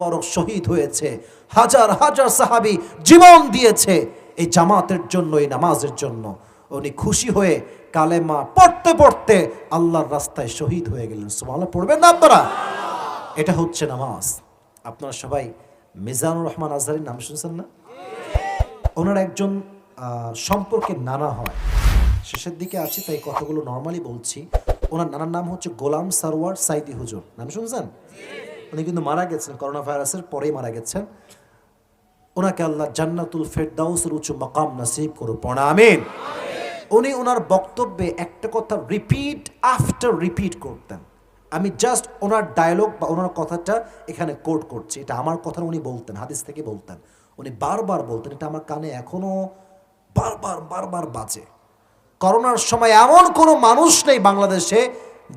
বড় শহীদ হয়েছে। হাজার হাজার সাহাবি জীবন দিয়েছে এই জামাতের জন্য, এই নামাজের জন্য। উনি খুশি হয়ে কালেমা পড়তে পড়তে আল্লাহর রাস্তায় শহীদ হয়ে গেলেন। সুমালা পড়বেন না আপনারা? এটা হচ্ছে নামাজ। আপনারা সবাই মিজানুর রহমান আজহারির নাম শুনছেন না? ওনার একজন সম্পর্কে নানা হয়। শেষের দিকে আছি, তাই কথাগুলো নর্মালি বলছি। ওনার নানার নাম হচ্ছে গোলাম সারওয়ার সাইদি হুজুর। নাম শুনছেন? উনি কিন্তু মারা গেছেন করোনা ভাইরাসের পরেই মারা গেছেন। ওনাকে আল্লাহ জান্নাতুল ফেরদাউসের উঁচু মাকাম নাসিব করুন পড়া আমিন। উনি ওনার বক্তব্যে একটা কথা রিপিট আফটার রিপিট করতেন। আমি জাস্ট ওনার ডায়লগ বা ওনার কথাটা এখানে কোট করছি। এটা আমার কথা উনি বলতেন হাদিস থেকে বলতেন। উনি বারবার বলতেন এটা আমার কানে এখনও বারবার বারবার বাজে। করোনার সময় এমন কোনো মানুষ নেই বাংলাদেশে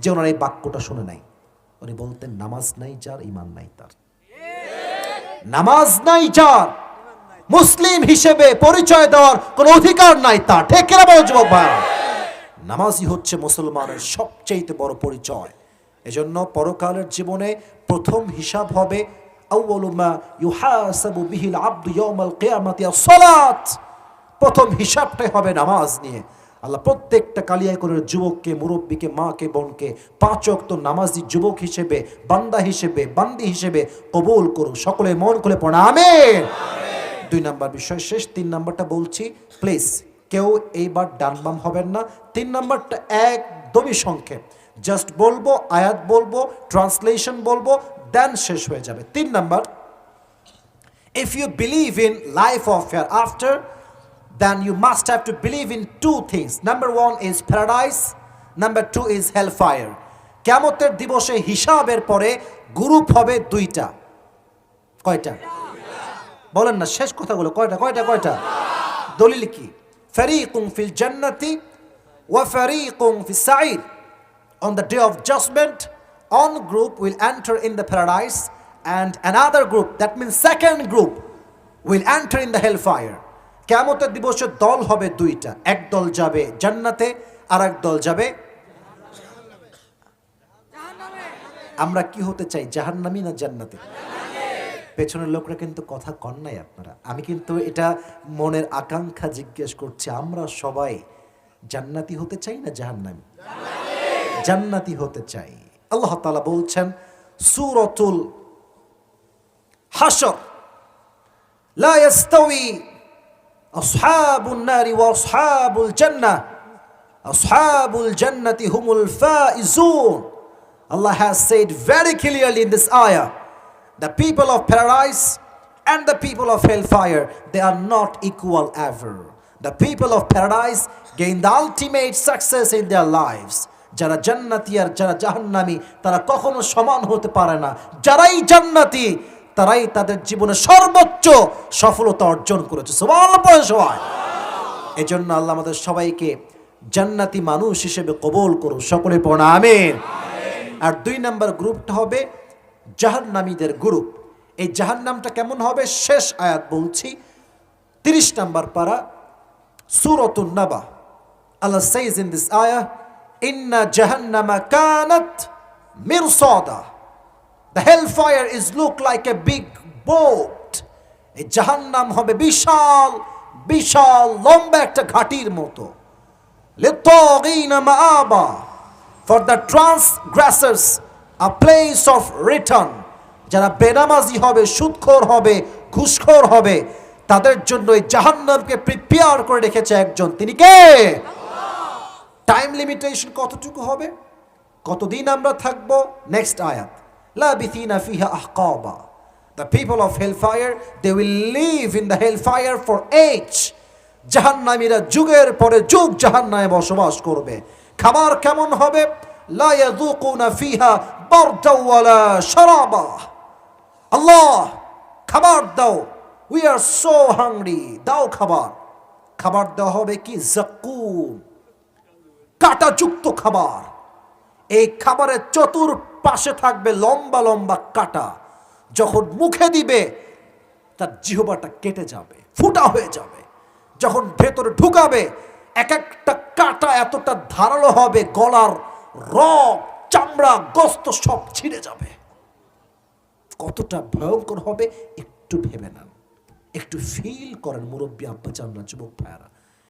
যে ওনার এই বাক্যটা শুনে নাই। উনি বলতেন, নামাজ নাই যার ইমান নাই তার। নামাজ নাই যার, মুসলিম হিসেবে পরিচয় দেওয়ার কোনো অধিকার নাই তার। ঠিক যুবক ভাই? নামাজই হচ্ছে মুসলমানের সবচেয়ে বড় পরিচয়। এজন্য পরকালের জীবনে প্রথম হিসাব হবে প্রথম হিসাবটাই হবে নামাজ নিয়ে। আল্লাহ প্রত্যেকটা কালিয়াকরের যুবককে মুরব্বীকে মাকে বোনকে পাঁচ অক্ত নামাজি যুবক হিসেবে বান্দা হিসেবে বান্দি হিসেবে কবুল করুন সকলে মন খুলে পড়া আমেন। দুই নাম্বার বিষয় শেষ তিন নাম্বারটা বলছি প্লিজ কেউ এইবার ডান বাম হবেন না। তিন নাম্বারটা একদমই সংক্ষেপ। জাস্ট বলব আয়াত বলব ট্রান্সলেশন বলব দেন শেষ হয়ে যাবে। তিন number if you believe in life of of hereafter, then you must have to believe in two things. Number one is paradise, number two is hellfire. কেমতের দিবসে হিসাবের পরে গ্রুপ হবে দুইটা কয়টা বলেন না শেষ কথাগুলো কয়টা কয়টা কয়টা দলিল কি ফারিকুম ফিল জান্নাতি ওয়া ফারিকুম ফিস সাইর on the day of judgment one group will enter in the paradise and another group that means second group will enter in the hellfire কেমতের দিবসে দল হবে দুইটা। এক দল যাবে জান্নাতে আর এক দল যাবে আমরা কি হতে চাই, জাহান্নামি না জান্নাতে? পেছনের লোকরা কিন্তু কথা কন নাই আপনারা। আমি কিন্তু এটা মনের আকাঙ্ক্ষা জিজ্ঞেস করছি, আমরা সবাই জান্নাতি হতে চাই না জাহান্নামি? জান্নাতি হতে চাই। আল্লাহ তালা বলছেন, সুরতুল হাশর, লা আসহাবুন নারি ওয়া আসহাবুল জান্নাহ আসহাবুল জান্নাতি হুমুল Faizun Allah has said very clearly in this ayah the people of paradise and the people of hellfire they are not equal ever the people of paradise gain the ultimate success in their lives যারা জান্নাতি আর যারা জাহান্নামী তারা কখনো সমান হতে পারে না যারাই জান্নাতি তারাই তাদের জীবনে সর্বোচ্চ সফলতা অর্জন করেছে। সবাই। এই জন্য আল্লাহ আমাদের সবাইকে জান্নাতি মানুষ হিসেবে কবল করুন। সকলে পড়া আমিন। আর দুই নাম্বার গ্রুপটা হবে জাহান্নামীদের গ্রুপ। এই জাহান্নামটা কেমন হবে? শেষ আয়াত বলছি। তিরিশ নাম্বার পারা সুরতুন নাবা। আল্লাহ says in this ayah inna jahannama kanat mirsada the hellfire is look like a big boat. এই জাহান্নাম হবে বিশাল বিশাল, লম্বা একটা ঘাটির মতো। মাআবা। For the transgressors, a place of return যারা বেনামাজি হবে সুদখোর হবে, ঘুষখোর হবে, তাদের জন্য এই জাহান্নামকে প্রিপেয়ার করে রেখেছে একজন। তিনি কে? টাইম লিমিটেশন কতটুকু হবে? কতদিন আমরা থাকব? নেক্সট আয়াত। লা বিথিনা ফিহা আহকাবা the people of hellfire they will live in the hellfire for ages জাহান্নামীরা যুগের পরে যুগ জাহান্নামে বসবাস করবে। খাবার কেমন হবে? লা ইয়াযুকুনা ফিহা বারদা ওয়ালা শারাবা। আল্লাহ, খাবার দাও। উই আর সো হাংরি দাও খাবার। খাবার দেওয়া হবে কি? জাকুম। কাঁটাযুক্ত খাবার। এই খাবারের চতুর পাশে থাকবে লম্বা লম্বা কাটা, যখন মুখে দিবে, তার জিহবাটা কেটে যাবে, ফুটা হয়ে যাবে। যখন ভেতরে ঢুকাবে, এক একটা কাটা এতটা ধারালো হবে, গলার রক চামড়া, গস্ত সব ছিঁড়ে যাবে। কতটা ভয়ঙ্কর হবে, একটু ভেবে নেন। একটু ফিল করেন মুরব্বী আব্বা চান্না যুবক ভাইয়ারা।